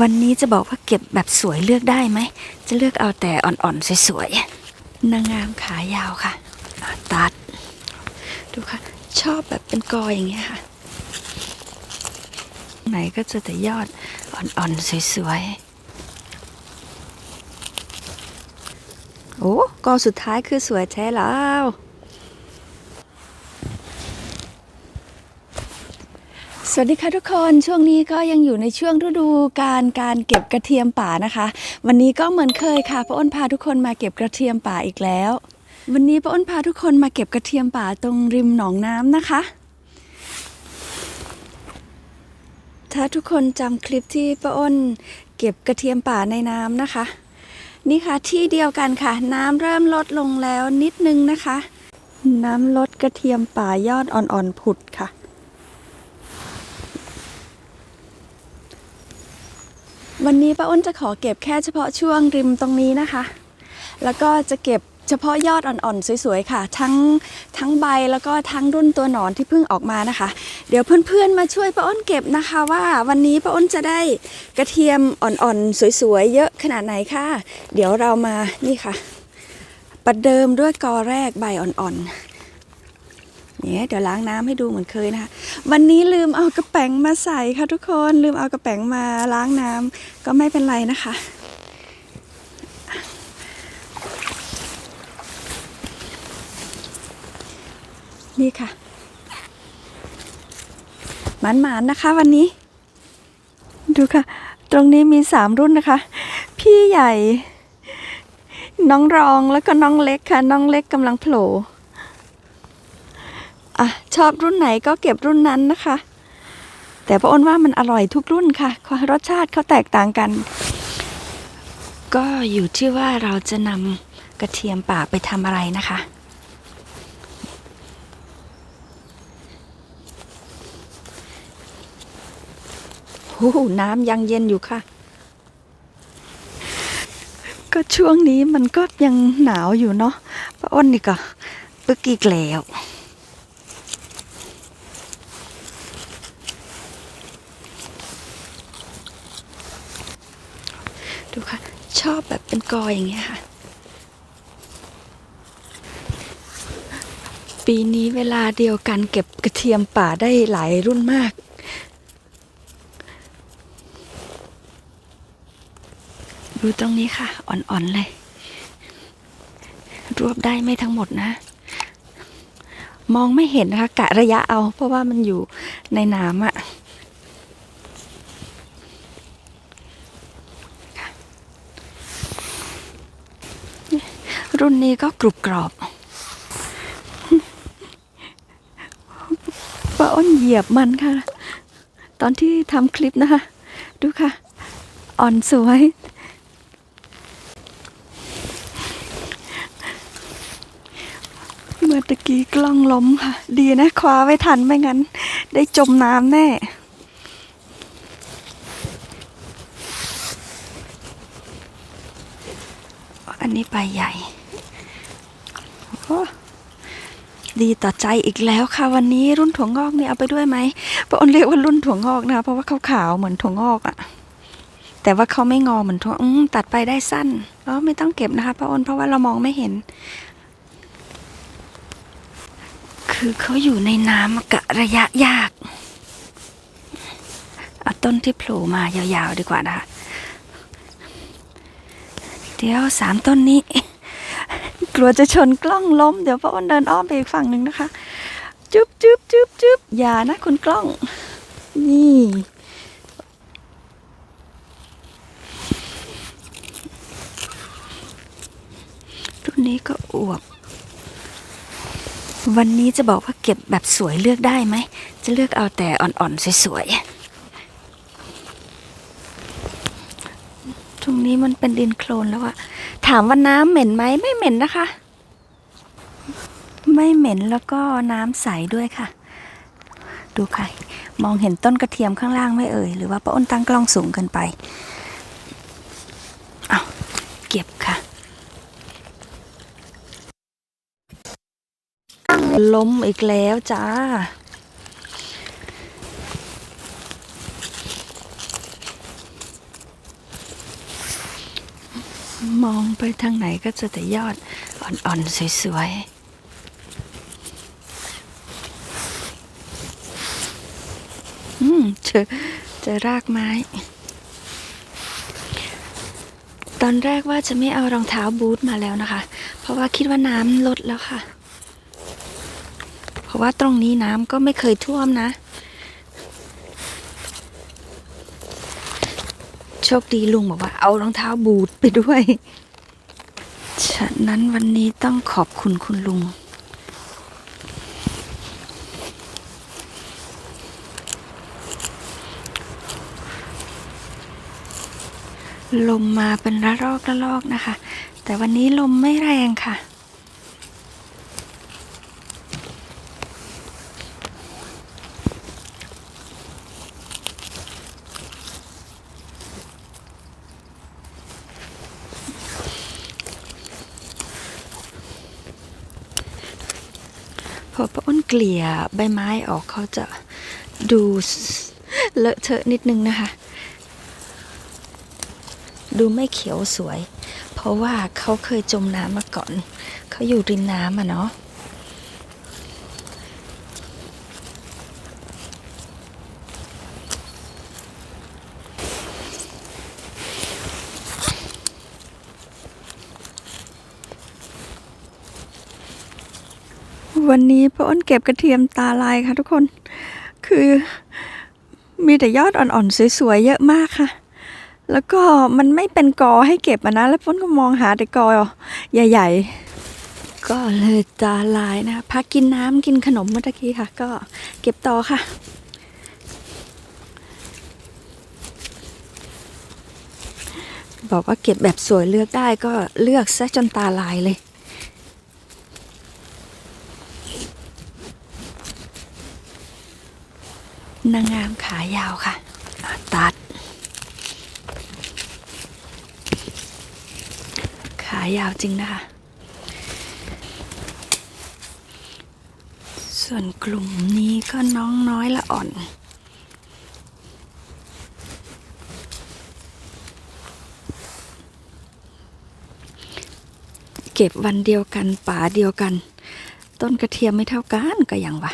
วันนี้จะบอกว่าเก็บแบบสวยเลือกได้ไหม จะเลือกเอาแต่อ่อนๆ สวยๆ นางงามขายาวค่ะ ตัด ดูค่ะ ชอบแบบเป็นกออย่างเงี้ยค่ะ ไหนก็จะแต่ยอดอ่อนๆ สวยๆ โอ้กอสุดท้ายคือสวยแท้แล้ว สวัสดีค่ะทุกคนช่วงนี้ก็ยังอยู่ในช่วงฤดูการการเก็บกระเทียมป่านะคะ วันนี้ก็เหมือนเคยค่ะป้าอ้นพาทุกคนมาเก็บกระเทียมป่าอีกแล้ว วันนี้ป้าอ้นพาทุกคนมาเก็บกระเทียมป่าตรงริมหนองน้ำนะคะ ถ้าทุกคนจำคลิปที่ป้าอ้นเก็บกระเทียมป่าในน้ำนะคะ นี่ค่ะที่เดียวกันค่ะ น้ำเริ่มลดลงแล้วนิดนึงนะคะ น้ำลดกระเทียมป่ายอดอ่อนๆผุดค่ะ วันนี้ป้าอ้นจะขอเก็บแค่เฉพาะช่วงริมตรงนี้นะคะ แล้วก็จะเก็บเฉพาะยอดอ่อนๆ สวยๆ ค่ะ ทั้งทั้งใบแล้วก็ทั้งรุ่นตัวหนอนที่เพิ่งออกมานะคะ เดี๋ยวเพื่อนๆมาช่วยป้าอ้นเก็บนะคะว่าวันนี้ป้าอ้นจะได้กระเทียมอ่อนๆ สวยๆ เยอะขนาดไหนค่ะ เดี๋ยวเรามานี่ค่ะ ประเดิมด้วยกอแรกใบอ่อนๆ เนี่ยเดี๋ยวล้างน้ำให้ดูเหมือนเคยนะคะวันนี้ลืมเอากระแป๋งมาใส่ค่ะทุกคนลืมเอากระแป๋งมาล้างน้ำก็ไม่เป็นไรนะคะนี่ค่ะหมานๆนะคะวันนี้ ดูค่ะ ตรงนี้มีสามรุ่นนะคะ พี่ใหญ่ น้องรองแล้วก็น้องเล็กค่ะ น้องเล็กกำลังโผล่ ชอบรุ่นไหนก็เก็บรุ่นนั้นนะคะ แต่พระอ้นว่ามันอร่อยทุกรุ่นค่ะรสชาติเขาแตกต่างกัน ก็อยู่ที่ว่าเราจะนำกระเทียมป่าไปทำอะไรนะคะโอ้น้ำยังเย็นอยู่ค่ะ ก็ช่วงนี้มันก็ยังหนาวอยู่เนาะพระอ้นนี่ก็ปึกอีกแล้ว ดูค่ะ ชอบแบบเป็นกออย่างเงี้ยค่ะ ปีนี้เวลาเดียวกันเก็บกระเทียมป่าได้หลายรุ่นมากดูตรงนี้ค่ะ อ่อนๆเลย รวบได้ไม่ทั้งหมดนะ มองไม่เห็นนะคะ กะระยะเอา เพราะว่ามันอยู่ในน้ำอะ รุ่นนี้ก็กรุบกรอบป้าอ้นเหยียบมันค่ะ ตอนที่ทำคลิปนะคะ ดูค่ะ อ่อนสวย เมื่อตะกี้กล้องล้มค่ะ ดีนะคว้าไว้ทันไม่งั้น ได้จมน้ำแน่อันนี้ใบใหญ่ ดีต่อใจอีกแล้วค่ะวันนี้รุ่นถั่วงอกเนี่ยเอาไปด้วยไหมป้าอนเรียกว่ารุ่นถั่วงอกนะคะเพราะว่าเขาขาวเหมือนถั่วงอกอะแต่ว่าเขาไม่งอเหมือนถั่วตัดไปได้สั้นอ๋อไม่ต้องเก็บนะคะป้าอนเพราะว่าเรามองไม่เห็น คือเขาอยู่ในน้ำกะระยะยากเอาต้นที่โผล่มายาวๆดีกว่านะคะเดี๋ยวสามต้นนี้ กลัวจะชนกล้องล้ม เดี๋ยวพ่ออ้นเดินอ้อมไปอีกฝั่งหนึ่งนะคะ จุ๊บจุ๊บจุ๊บจุ๊บอย่านะคุณกล้อง นี่ รุ่นนี้ก็อวบ วันนี้จะบอกว่าเก็บแบบสวยเลือกได้ไหม จะเลือกเอาแต่อ่อนๆสวยๆตรงนี้มันเป็นดินโคลนแล้วอะ ถามว่าน้ำเหม็นไหมไม่เหม็นนะคะ ไม่เหม็นแล้วก็น้ำใสด้วยค่ะ ดูค่ะ มองเห็นต้นกระเทียมข้างล่างไม่เอ่ย หรือว่าป้าอ้นตั้งกล้องสูงเกินไปเอาเก็บค่ะล้มอีกแล้วจ้า มองไปทางไหนก็จะแต่ยอดอ่อนๆ สวยๆอืมเจอเจอรากไม้ ตอนแรกว่าจะไม่เอารองเท้าบูทมาแล้วนะคะ เพราะว่าคิดว่าน้ำลดแล้วค่ะ เพราะว่าตรงนี้น้ำก็ไม่เคยท่วมนะ โชคดีลุงบอกว่าเอารองเท้าบูทไปด้วย ฉะนั้นวันนี้ต้องขอบคุณคุณลุง ลมมาเป็นระลอกระลอกนะคะ แต่วันนี้ลมไม่แรงค่ะ พอป้าอ้นเกลี่ยใบไม้ออกเขาจะดูเลอะเทอะนิดนึงนะคะ ดูไม่เขียวสวย เพราะว่าเขาเคยจมน้ำมาก่อน เขาอยู่ริมน้ำอะเนาะ วันนี้ป้าอ้นเก็บกระเทียมตาลายค่ะทุกคน คือมีแต่ยอดอ่อนๆสวยๆเยอะมากค่ะ แล้วก็มันไม่เป็นกอให้เก็บนะ แล้วป้นก็มองหาแต่กอใหญ่ ๆ ก็เลยตาลายนะพักกินน้ำกินขนมเมื่อกี้ค่ะ ก็เก็บต่อค่ะบอกว่าเก็บแบบสวยเลือกได้ก็เลือกซะจนตาลายเลย นางงามขายาวค่ะ ตัด ขายาวจริงนะคะ ส่วนกลุ่มนี้ก็น้องน้อยละอ่อนเก็บวันเดียวกันป่าเดียวกัน ต้นกระเทียมไม่เท่ากันก็ยังวะ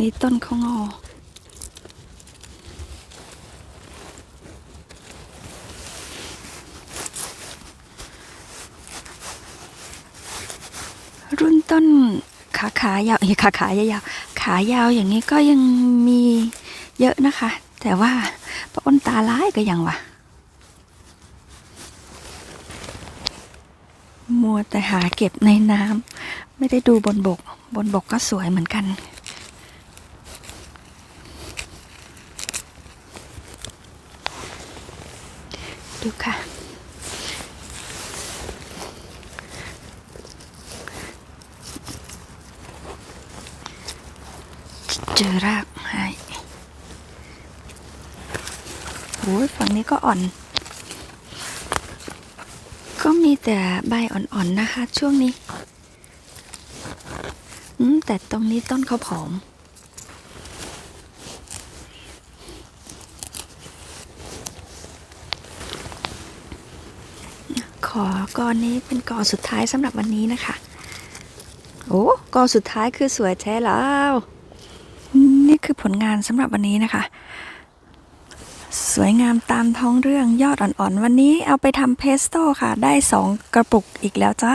นี้ต้นเขางอ รุ่นต้นขาขายาวเอ้ขาขายาวๆขายาวอย่างนี้ก็ยังมีเยอะนะคะ แต่ว่าป้าอ้นตาร้ายก็ยังวะมัวแต่หาเก็บในน้ำไม่ได้ดูบนบก บนบกก็สวยเหมือนกันูค่ะ เจอรากไม้โอ้ยฝั่งนี้ก็อ่อน ก็มีแต่ใบอ่อนๆนะคะ ช่วงนี้อืมแต่ตรงนี้ต้นเขาผอม อกอนี้เป็นกอสุดท้ายสำหรับวันนี้นะคะ โอ้กอสุดท้ายคือสวยแท้แล้ว นี่คือผลงานสำหรับวันนี้นะคะ สวยงามตามท้องเรื่องยอดอ่อนๆ วันนี้เอาไปทำเพสโต้ค่ะ ได้สองกระปุกอีกแล้วจ้า